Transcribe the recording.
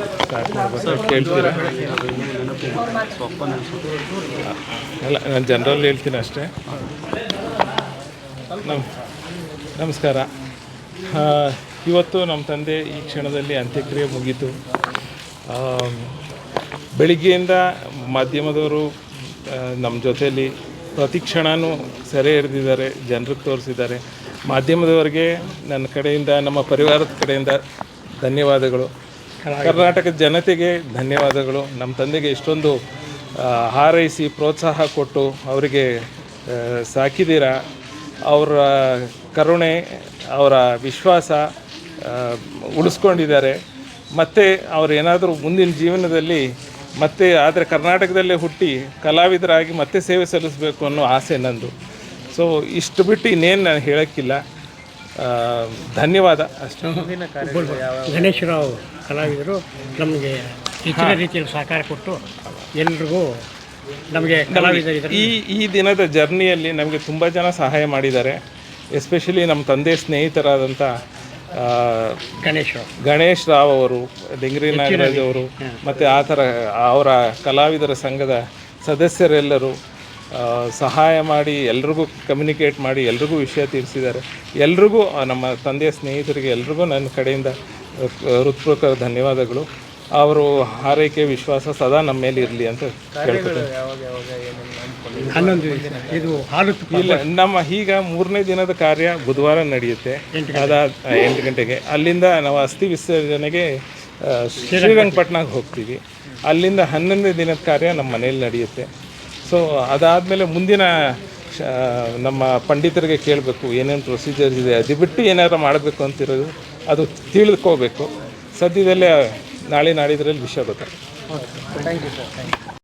ಮಾಡ್ಬೇಕು ಕೇಳ್ತೀರಾ? ಅಲ್ಲ, ನಾನು ಜನರಲ್ ಹೇಳ್ತೀನಿ ಅಷ್ಟೇ. ನಮ್, ನಮಸ್ಕಾರ. ಇವತ್ತು ನಮ್ಮ ತಂದೆ ಈ ಕ್ಷಣದಲ್ಲಿ ಅಂತ್ಯಕ್ರಿಯೆ ಮುಗೀತು. ಬೆಳಿಗ್ಗೆಯಿಂದ ಮಾಧ್ಯಮದವರು ನಮ್ಮ ಜೊತೆಯಲ್ಲಿ ಪ್ರತಿ ಕ್ಷಣವೂ ಸೆರೆ ಹಿಡಿದಿದ್ದಾರೆ ಜನರಿಗೆ ತೋರಿಸಿದ್ದಾರೆ. ಮಾಧ್ಯಮದವರಿಗೆ ನನ್ನ ಕಡೆಯಿಂದ, ನಮ್ಮ ಪರಿವಾರದ ಕಡೆಯಿಂದ ಧನ್ಯವಾದಗಳು. ಕರ್ನಾಟಕದ ಜನತೆಗೆ ಧನ್ಯವಾದಗಳು. ನಮ್ಮ ತಂದೆಗೆ ಇಷ್ಟೊಂದು ಹಾರೈಸಿ ಪ್ರೋತ್ಸಾಹ ಕೊಟ್ಟು ಅವರಿಗೆ ಸಾಕಿದ್ದೀರಾ. ಅವರ ಕರುಣೆ, ಅವರ ವಿಶ್ವಾಸ ಉಳಿಸ್ಕೊಂಡಿದ್ದಾರೆ. ಮತ್ತು ಏನಾದರೂ ಮುಂದಿನ ಜೀವನದಲ್ಲಿ ಮತ್ತೆ ಆದರೆ ಕರ್ನಾಟಕದಲ್ಲೇ ಹುಟ್ಟಿ ಕಲಾವಿದರಾಗಿ ಮತ್ತೆ ಸೇವೆ ಸಲ್ಲಿಸಬೇಕು ಅನ್ನೋ ಆಸೆ ನಂದು. ಸೊ ಇಷ್ಟು ಬಿಟ್ಟು ಇನ್ನೇನು ನಾನು ಹೇಳೋಕ್ಕಿಲ್ಲ. ಧನ್ಯವಾದ. ಅಷ್ಟೊಂದು ಗಣೇಶರಾವ್ ಕಲಾವಿದರು ನಮಗೆ ಹೆಚ್ಚಿನ ರೀತಿಯಲ್ಲಿ ಸಹಕಾರ ಕೊಟ್ಟು ಎಲ್ರಿಗೂ ನಮಗೆ ಕಲಾವಿದರು ಈ ಈ ದಿನದ ಜರ್ನಿಯಲ್ಲಿ ನಮಗೆ ತುಂಬ ಜನ ಸಹಾಯ ಮಾಡಿದ್ದಾರೆ. ಎಸ್ಪೆಷಲಿ ನಮ್ಮ ತಂದೆ ಸ್ನೇಹಿತರಾದಂಥ ಗಣೇಶ್ ಗಣೇಶ್ ರಾವ್ ಅವರು ಡಿಂಗ್ರಿ ನಾಗರಾಜ್ ಅವರು ಮತ್ತು ಆ ಥರ ಅವರ ಕಲಾವಿದರ ಸಂಘದ ಸದಸ್ಯರೆಲ್ಲರೂ ಸಹಾಯ ಮಾಡಿ ಎಲ್ರಿಗೂ ಕಮ್ಯುನಿಕೇಟ್ ಮಾಡಿ ಎಲ್ರಿಗೂ ವಿಷಯ ತಿಳಿಸಿದ್ದಾರೆ. ಎಲ್ರಿಗೂ ನಮ್ಮ ತಂದೆಯ ಸ್ನೇಹಿತರಿಗೆ ಎಲ್ರಿಗೂ ನನ್ನ ಕಡೆಯಿಂದ ಹೃತ್ಪೂರ್ವಕ ಧನ್ಯವಾದಗಳು. ಅವರು ಹಾರೈಕೆ ವಿಶ್ವಾಸ ಸದಾ ನಮ್ಮ ಮೇಲೆ ಇರಲಿ ಅಂತ ಕೇಳ್ಕೊತೀನಿ ಹಾಲು ಇಲ್ಲ ನಮ್ಮ ಈಗ ಮೂರನೇ ದಿನದ ಕಾರ್ಯ ಬುಧವಾರ ನಡೆಯುತ್ತೆ. ಅದಾದ ಎಂಟು ಗಂಟೆಗೆ. ಅಲ್ಲಿಂದ ನಾವು ಅಸ್ಥಿ ವಿಸರ್ಜನೆಗೆ ಶ್ರೀರಂಗಪಟ್ಟಣಕ್ಕೆ ಹೋಗ್ತೀವಿ. ಅಲ್ಲಿಂದ ಹನ್ನೊಂದನೇ ದಿನದ ಕಾರ್ಯ ನಮ್ಮ ಮನೇಲಿ ನಡೆಯುತ್ತೆ. ಸೊ ಅದಾದಮೇಲೆ ಮುಂದಿನ ನಮ್ಮ ಪಂಡಿತರಿಗೆ ಕೇಳಬೇಕು, ಏನೇನು ಪ್ರೊಸೀಜರ್ಸ್ ಇದೆ, ಅದು ಬಿಟ್ಟು ಏನಾದ್ರು ಮಾಡಬೇಕು ಅಂತಿರೋದು, ಅದು ತಿಳಿದುಕೋಬೇಕು. ಸದ್ಯದಲ್ಲೇ ನಾಳೆ ನಾಡಿದ್ರಲ್ಲಿ ವಿಷಯ ಗೊತ್ತಾಗುತ್ತೆ ಥ್ಯಾಂಕ್ ಯು ಸರ್ ಯು